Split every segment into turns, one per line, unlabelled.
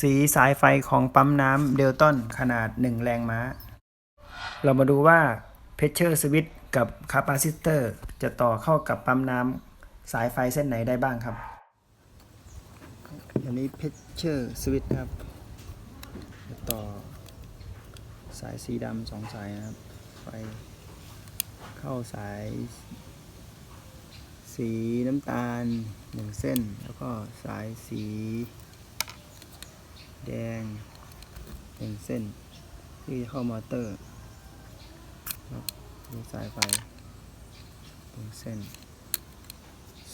สีสายไฟของปั๊มน้ำเดลตันขนาด 1 แรงม้า เรามาดูว่าเพชเชอร์สวิตกับคาปาซิเตอร์จะต่อเข้ากับปั๊มน้ำสายไฟเส้นไหนได้บ้างครับ อันนี้เพชเชอร์สวิตครับจะต่อสายสีดำสองสายนะครับ ไฟเข้าสาย สีน้ำตาลหนึ่งเส้น แล้วก็สายสี แดงหนึ่งเส้นที่เข้ามอเตอร์ครับดูสายไฟหนึ่งเส้น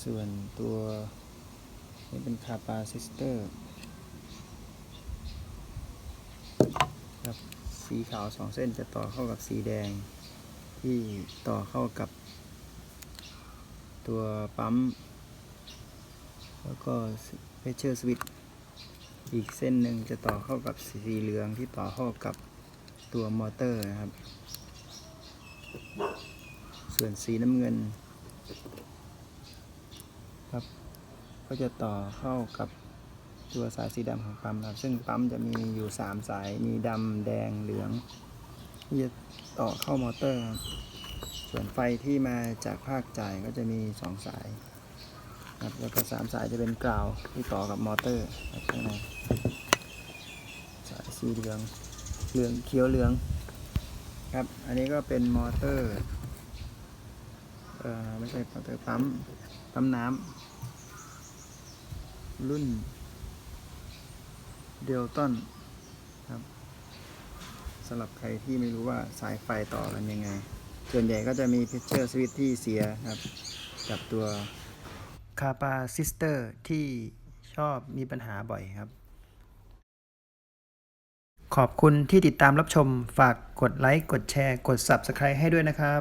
ส่วนตัวนี้เป็นคาปาซิสเตอร์ครับสีขาวสองเส้นจะต่อเข้ากับสีแดง ที่ต่อเข้ากับ ตัวปั๊ม แล้วก็เพชเชอร์สวิต อีกเส้นหนึ่งจะต่อเข้ากับสีเหลืองที่ต่อเข้ากับตัวมอเตอร์นะครับ ส่วนสีน้ำเงิน ครับ ก็จะต่อเข้ากับตัวสายสีดำของปั๊มครับ ซึ่งปั๊มจะมีอยู่ 3 สาย มีดำแดงเหลืองที่จะต่อเข้ามอเตอร์ ส่วนไฟที่มาจากภาคจ่ายก็จะมี 2 สาย ครับแล้วก็3สายจะเป็นกราวที่ต่อกับมอเตอร์ครับข้างในสายสีเหลืองเหลืองเขียวเหลืองครับ อันนี้ก็เป็นมอเตอร์เอ่อไม่ใช่มอเตอร์ปั๊มปั๊มน้ำรุ่นเดลตันครับสำหรับใครที่ไม่รู้ว่าสายไฟต่อกันยังไง ส่วนใหญ่ก็จะมีเพชเชอร์สวิตที่เสียครับ กับตัว คาปาซิสเตอร์ที่ชอบมีปัญหาบ่อยครับ ขอบคุณที่ติดตามรับชม ฝากกดไลค์ กดแชร์ กด Subscribe ให้ด้วยนะครับ